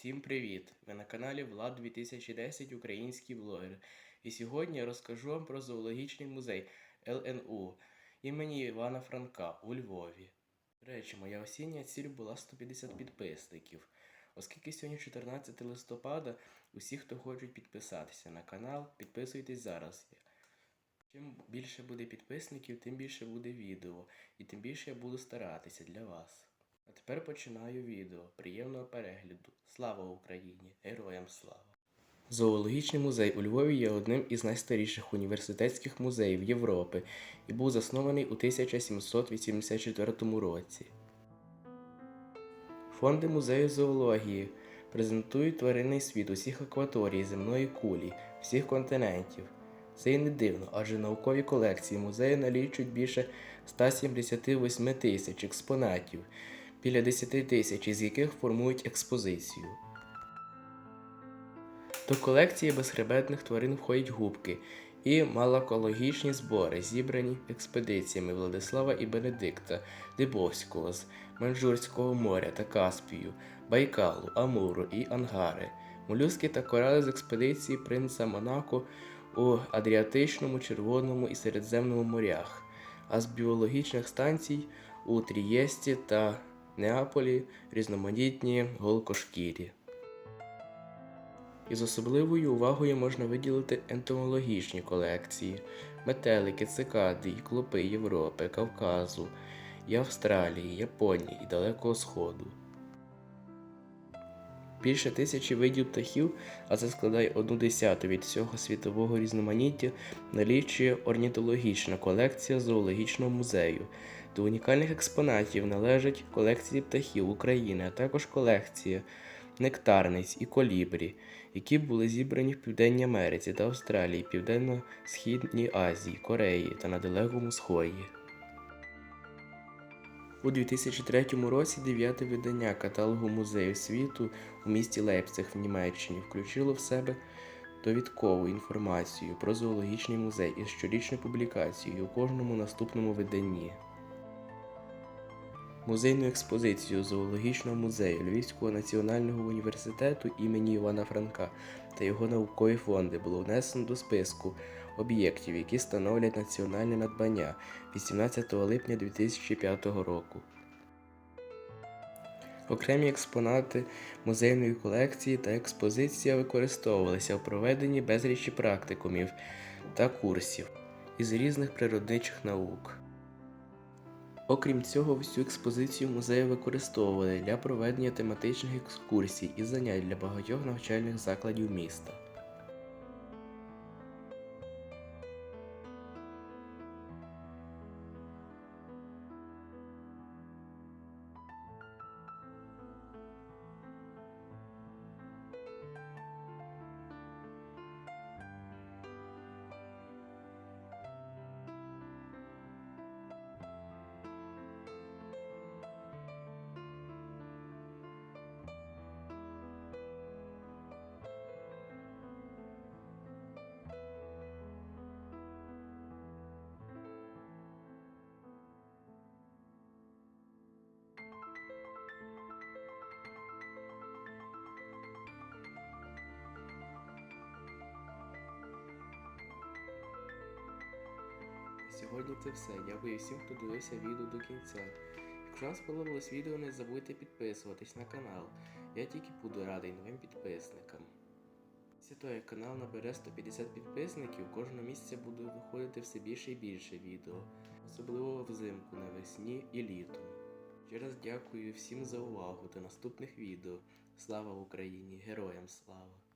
Всім привіт! Ви на каналі Влад 2010 Український блогер. І сьогодні я розкажу вам про зоологічний музей ЛНУ імені Івана Франка у Львові. До речі, моя осіння ціль була 150 підписників. Оскільки сьогодні 14 листопада, усі, хто хочуть підписатися на канал, підписуйтесь зараз. Чим більше буде підписників, тим більше буде відео, і тим більше я буду старатися для вас. А тепер починаю відео. Приємного перегляду. Слава Україні! Героям слава! Зоологічний музей у Львові є одним із найстаріших університетських музеїв Європи і був заснований у 1784 році. Фонди музею зоології презентують тваринний світ усіх акваторій земної кулі, всіх континентів. Це і не дивно, адже наукові колекції музею налічують більше 178 тисяч експонатів, біля 10 тисяч із яких формують експозицію. До колекції безхребетних тварин входять губки і малакологічні збори, зібрані експедиціями Владислава і Бенедикта Дибовського з Манжурського моря та Каспію, Байкалу, Амуру і Ангари, молюски та корали з експедиції принца Монако у Адріатичному, Червоному і Середземному морях, а з біологічних станцій у Трієсті та Неаполі різноманітні голкошкірі. Із особливою увагою можна виділити ентомологічні колекції, метелики, цикади і клопи Європи, Кавказу, і Австралії, Японії і Далекого Сходу. Більше тисячі видів птахів, а це складає одну десяту від всього світового різноманіття, налічує орнітологічна колекція зоологічного музею. До унікальних експонатів належать колекції птахів України, а також колекція нектарниць і колібрі, які були зібрані в Південній Америці та Австралії, Південно-Східній Азії, Кореї та на Далекому Сході. У 2003 році дев'яте видання каталогу музею світу у місті Лейпциг в Німеччині включило в себе довідкову інформацію про зоологічний музей із щорічною публікацією у кожному наступному виданні. Музейну експозицію зоологічного музею Львівського національного університету імені Івана Франка та його наукові фонди було внесено до списку об'єктів, які становлять національне надбання 18 липня 2005 року. Окремі експонати музейної колекції та експозиція використовувалися в проведенні безлічі практикумів та курсів із різних природничих наук. Окрім цього, всю експозицію музею використовували для проведення тематичних екскурсій і занять для багатьох навчальних закладів міста. Сьогодні це все. Дякую всім, хто дивився відео до кінця. Якщо вам сподобалось відео, не забудьте підписуватись на канал. Я тільки буду радий новим підписникам. Після того, канал набере 150 підписників, кожного місяця буде виходити все більше і більше відео, особливо взимку, навесні і літом. Ще раз дякую всім за увагу до наступних відео. Слава Україні! Героям слава!